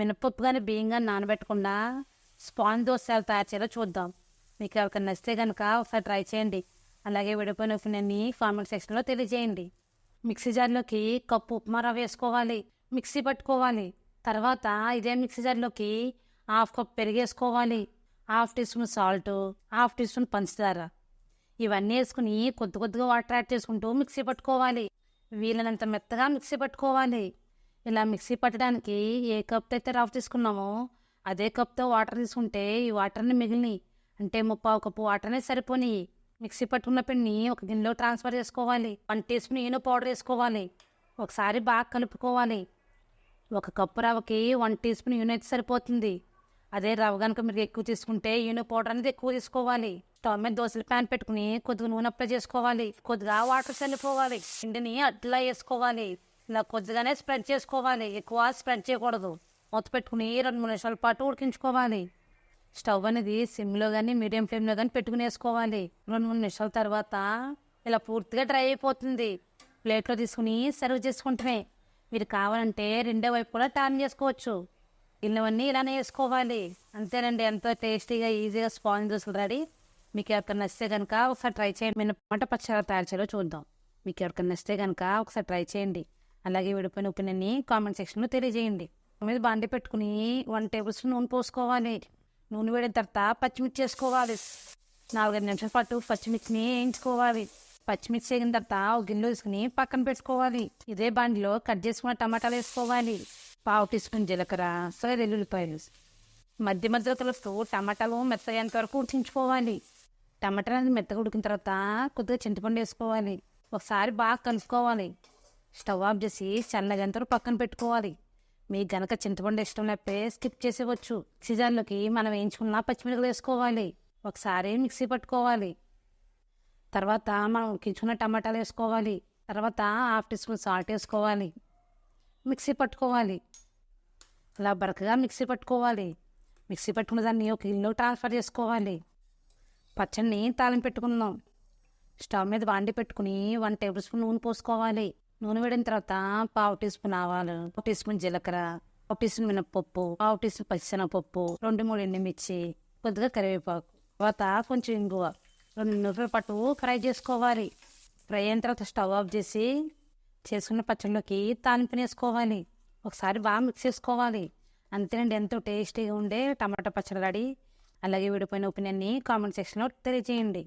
మినపప్పు కానీ బియ్యం కానీ నానబెట్టకుండా స్పాంజ్ దోశలు తయారు చేయాలో చూద్దాం. మీకు ఎవరికైనా నచ్చితే కనుక ఒకసారి ట్రై చేయండి. అలాగే విడిపోయిన ఉప్పునని కామెంట్ సెక్షన్లో తెలియజేయండి. మిక్సీ జార్లోకి కప్పు ఉప్మా రవ్వ వేసుకోవాలి. మిక్సీ పట్టుకోవాలి. తర్వాత ఇదే మిక్సీ జార్లోకి half cup పెరిగేసుకోవాలి half teaspoon salt half teaspoon పంచదార. ఇవన్నీ వేసుకుని కొద్ది కొద్దిగా వాటర్ యాడ్ చేసుకుంటూ మిక్సీ పట్టుకోవాలి. వీలైనంత మెత్తగా మిక్సీ పట్టుకోవాలి. ఇలా మిక్సీ పట్టడానికి ఏ కప్తో అయితే రఫ్ తీసుకున్నామో అదే కప్తో వాటర్ తీసుకుంటే ఈ వాటర్ని మిగిలినాయి. అంటే ముప్పావు కప్పు వాటర్నే సరిపోయి మిక్సీ పట్టుకున్న పిండిని ఒక గిన్నెలో ట్రాన్స్ఫర్ చేసుకోవాలి. One teaspoon Eno powder వేసుకోవాలి. ఒకసారి బాగా కలుపుకోవాలి. ఒక కప్పు రవ్వకి వన్ టీ స్పూన్ ఈనో అయితే సరిపోతుంది. అదే రవ్వ కనుక మీరు ఎక్కువ తీసుకుంటే ఈనో పౌడర్ అనేది ఎక్కువ తీసుకోవాలి. స్టవ్ మీద దోశల ప్యాన్ పెట్టుకుని కొద్దిగా నూనె అప్లై చేసుకోవాలి. కొద్దిగా వాటర్ చల్లిపోవాలి. పిండిని అట్లా వేసుకోవాలి. ఇలా కొద్దిగానే స్ప్రెడ్ చేసుకోవాలి. ఎక్కువ స్ప్రెడ్ చేయకూడదు. మూత పెట్టుకుని రెండు మూడు నిమిషాల పాటు ఉడికించుకోవాలి. స్టవ్ అనేది సిమ్లో కానీ మీడియం ఫ్లేమ్లో కానీ పెట్టుకుని వేసుకోవాలి రెండు మూడు నిమిషాల తర్వాత ఇలా పూర్తిగా డ్రై అయిపోతుంది. ప్లేట్లో తీసుకుని సర్వ్ చేసుకుంటమే మీరు కావాలంటే రెండో వైపు కూడా టర్న్ చేసుకోవచ్చు. ఇవన్నీ ఇలానే వేసుకోవాలి. అంతేనండి ఎంతో టేస్టీగా ఈజీగా స్పాంజ్ దోశలు రెడీ. మీకు ఎవరికైనా నచ్చితే కనుక ఒకసారి ట్రై చేయండి. మేము పచ్చడి తయారు చేయాలో చూద్దాం. మీకు ఎవరికైనా నచ్చితే కనుక ఒకసారి ట్రై చేయండి. అలాగే విడిపోయిన ఒపీనియన్ని కామెంట్ సెక్షన్లో తెలియజేయండి. మీద బాండి పెట్టుకుని వన్ టేబుల్ స్పూన్ నూనె పోసుకోవాలి. నూనె వేడిన తర్వాత పచ్చిమిర్చి వేసుకోవాలి. నాలుగైదు నిమిషాల పాటు పచ్చిమిర్చిని వేయించుకోవాలి. పచ్చిమిర్చి వేగిన తర్వాత ఒక గిన్నెలో వేసుకుని పక్కన పెట్టుకోవాలి. ఇదే బాండిలో కట్ చేసుకున్న టమాటాలు వేసుకోవాలి. పావు టీ స్పూన్ జీలకర్ర సరే వెల్లుల్లిపాయలు మధ్య మధ్యలో కలుస్తూ టమాటాలు మెత్తయ్యేంత వరకు ఉడికించుకోవాలి. టమాటాలు అనేది మెత్తగా ఉడికిన తర్వాత కొద్దిగా చింతపండు వేసుకోవాలి. ఒకసారి బాగా కలుపుకోవాలి. స్టవ్ ఆఫ్ చేసి చల్లగంత పక్కన పెట్టుకోవాలి. మీకు గనక చింతపండు ఇష్టం లేకపోతే స్కిప్ చేసేవచ్చు మిక్సీ మనం వేయించుకున్న పచ్చిమిరపకాయలు వేసుకోవాలి. ఒకసారి మిక్సీ పట్టుకోవాలి. తర్వాత మనం ఉక్కించుకున్న టమాటాలు వేసుకోవాలి. తర్వాత హాఫ్ టీ స్పూన్ సాల్ట్ వేసుకోవాలి. మిక్సీ పట్టుకోవాలి. అలా బరకగా మిక్సీ పట్టుకోవాలి. మిక్సీ పట్టుకున్న దాన్ని ఒక ఇల్లు ట్రాన్స్ఫర్ చేసుకోవాలి. పచ్చడిని తాళం పెట్టుకుందాం. స్టవ్ మీద వాండి పెట్టుకుని వన్ టేబుల్ స్పూన్ నూనె పోసుకోవాలి. నూనె వేడిన తర్వాత పావు టీ స్పూన్ ఆవాలు ఒక టీ స్పూన్ జీలకర్ర ఒక టీ స్పూన్ మినపప్పు పావు టీ స్పూన్ పచ్చిశనగపప్పు రెండు మూడు ఎండుమిర్చి కొద్దిగా కరివేపాకు. తర్వాత కొంచెం ఇంగువ. రెండు నిమిషాల పాటు ఫ్రై చేసుకోవాలి. ఫ్రై అయిన తర్వాత స్టవ్ ఆఫ్ చేసి చేసుకున్న పచ్చడిలోకి తాలింపుని వేసుకోవాలి ఒకసారి బాగా మిక్స్ చేసుకోవాలి. అంతేనండి ఎంతో టేస్టీగా ఉండే టమాటా పచ్చడి రెడీ. అలాగే విడిపోయిన ఒపీనియన్ని కామెంట్ సెక్షన్లో తెలియజేయండి.